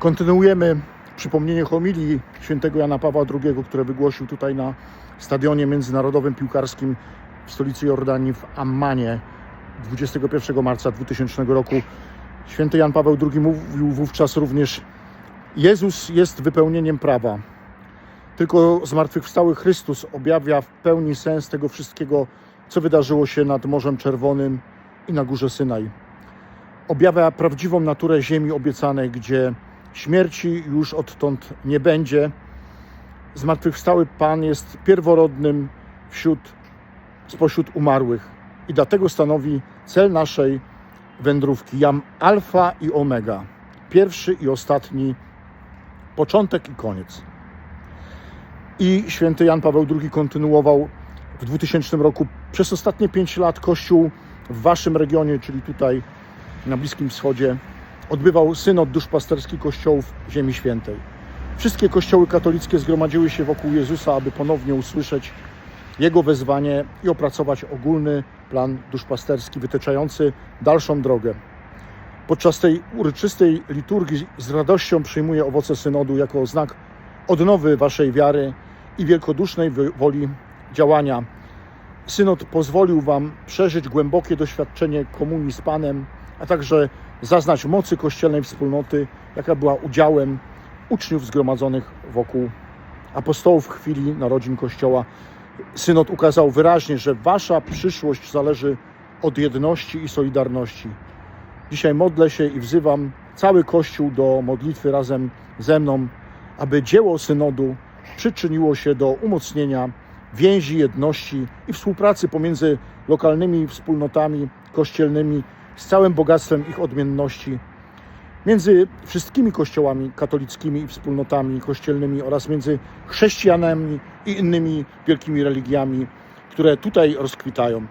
Kontynuujemy przypomnienie homilii świętego Jana Pawła II, które wygłosił tutaj na stadionie międzynarodowym piłkarskim w stolicy Jordanii w Ammanie 21 marca 2000 roku. Święty Jan Paweł II mówił wówczas również: Jezus jest wypełnieniem prawa. Tylko zmartwychwstały Chrystus objawia w pełni sens tego wszystkiego, co wydarzyło się nad Morzem Czerwonym i na górze Synaj. Objawia prawdziwą naturę ziemi obiecanej, gdzie śmierci już odtąd nie będzie. Zmartwychwstały Pan jest pierworodnym wśród, spośród umarłych i dlatego stanowi cel naszej wędrówki. Jam alfa i omega, pierwszy i ostatni, początek i koniec. I święty Jan Paweł II kontynuował w 2000 roku przez ostatnie 5 lat Kościół w waszym regionie, czyli tutaj na Bliskim Wschodzie, odbywał synod duszpasterski kościołów Ziemi Świętej. Wszystkie kościoły katolickie zgromadziły się wokół Jezusa, aby ponownie usłyszeć Jego wezwanie i opracować ogólny plan duszpasterski wytyczający dalszą drogę. Podczas tej uroczystej liturgii z radością przyjmuję owoce synodu jako znak odnowy waszej wiary i wielkodusznej woli działania. Synod pozwolił wam przeżyć głębokie doświadczenie komunii z Panem, a także zaznać mocy kościelnej wspólnoty, jaka była udziałem uczniów zgromadzonych wokół apostołów w chwili narodzin Kościoła. Synod ukazał wyraźnie, że wasza przyszłość zależy od jedności i solidarności. Dzisiaj modlę się i wzywam cały Kościół do modlitwy razem ze mną, aby dzieło synodu przyczyniło się do umocnienia więzi, jedności i współpracy pomiędzy lokalnymi wspólnotami kościelnymi z całym bogactwem ich odmienności, między wszystkimi kościołami katolickimi i wspólnotami kościelnymi oraz między chrześcijanami i innymi wielkimi religiami, które tutaj rozkwitają.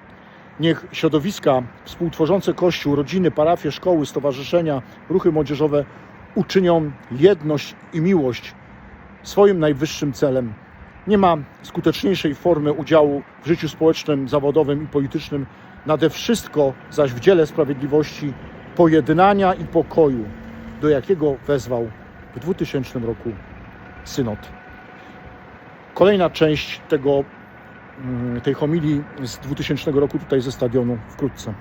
Niech środowiska współtworzące Kościół, rodziny, parafie, szkoły, stowarzyszenia, ruchy młodzieżowe uczynią jedność i miłość swoim najwyższym celem. Nie ma skuteczniejszej formy udziału w życiu społecznym, zawodowym i politycznym, nade wszystko zaś w dziele sprawiedliwości, pojednania i pokoju, do jakiego wezwał w 2000 roku synod. Kolejna część tego, mm, tej homilii z 2000 roku tutaj ze stadionu wkrótce.